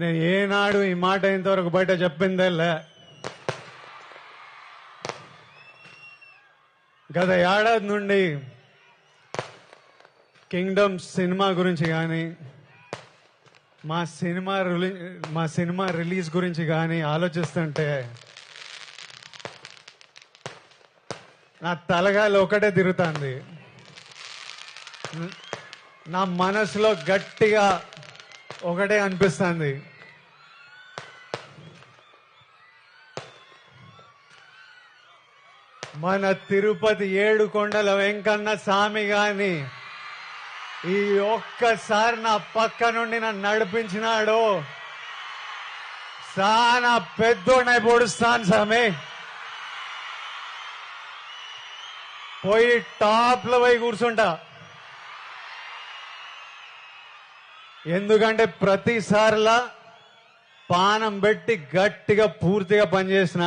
నేను ఏనాడు ఈ మాట ఇంతవరకు బయట చెప్పిందేలే. గత ఏడాది నుండి కింగ్డమ్ సినిమా గురించి కానీ మా సినిమా మా సినిమా రిలీజ్ గురించి కానీ ఆలోచిస్తుంటే నా తలగాలి ఒకటే తిరుగుతుంది. నా మనసులో గట్టిగా ఒకటే అనిపిస్తుంది. మన తిరుపతి ఏడు కొండల వెంకన్న స్వామి గాని ఈ ఒక్కసారి నా పక్క నుండి నన్ను నడిపించినాడు. సానా పెద్దోడై పొడుస్తాను స్వామి. పోయి టాప్లో పోయి కూర్చుంటా. ఎందుకంటే ప్రతిసారిలా పానం పెట్టి గట్టిగా పూర్తిగా పనిచేసిన